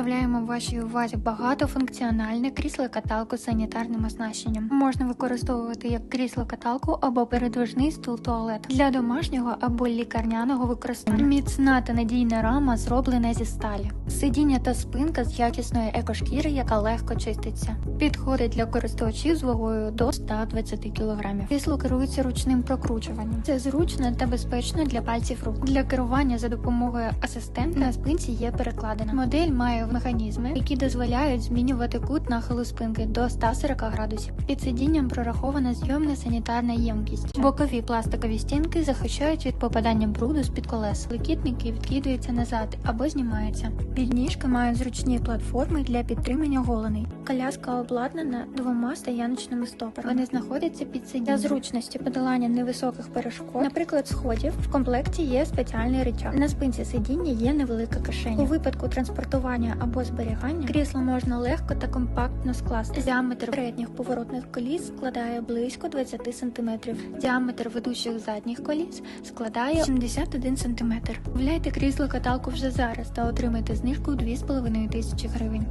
Представляємо вашій увазі багатофункціональне крісло-каталку з санітарним оснащенням. Можна використовувати як крісло-каталку або передвижний стул туалет для домашнього або лікарняного використання. Міцна та надійна рама зроблена зі сталі. Сидіння та спинка з якісної екошкіри, яка легко чиститься. Підходить для користувачів з вагою до 120 кг. Крісло керується ручним прокручуванням. Це зручно та безпечно для пальців рук. Для керування за допомогою асистента на спинці є перекладина. Модель має механізми, які дозволяють змінювати кут нахилу спинки до 140 градусів. Під сидінням прорахована зйомна санітарна ємкість. Бокові пластикові стінки захищають від попадання бруду з-під колес. Ликітники відкидуються назад або знімаються. Підніжки мають зручні платформи для підтримання голеней. Коляска обладнана двома стояночними стопорами. Вони знаходяться під сидінням. Для зручності подолання невисоких перешкод, наприклад, сходів, в комплекті є спеціальний рычаг. На спинці сидіння є невелика кишеня. У випадку транспортування або зберігання крісло можна легко та компактно скласти. Діаметр передніх поворотних коліс складає близько 20 см. Діаметр ведучих задніх коліс складає 71 см. Вляйте крісло каталку вже зараз та отримайте знижку у 2,5 тисячі гривень.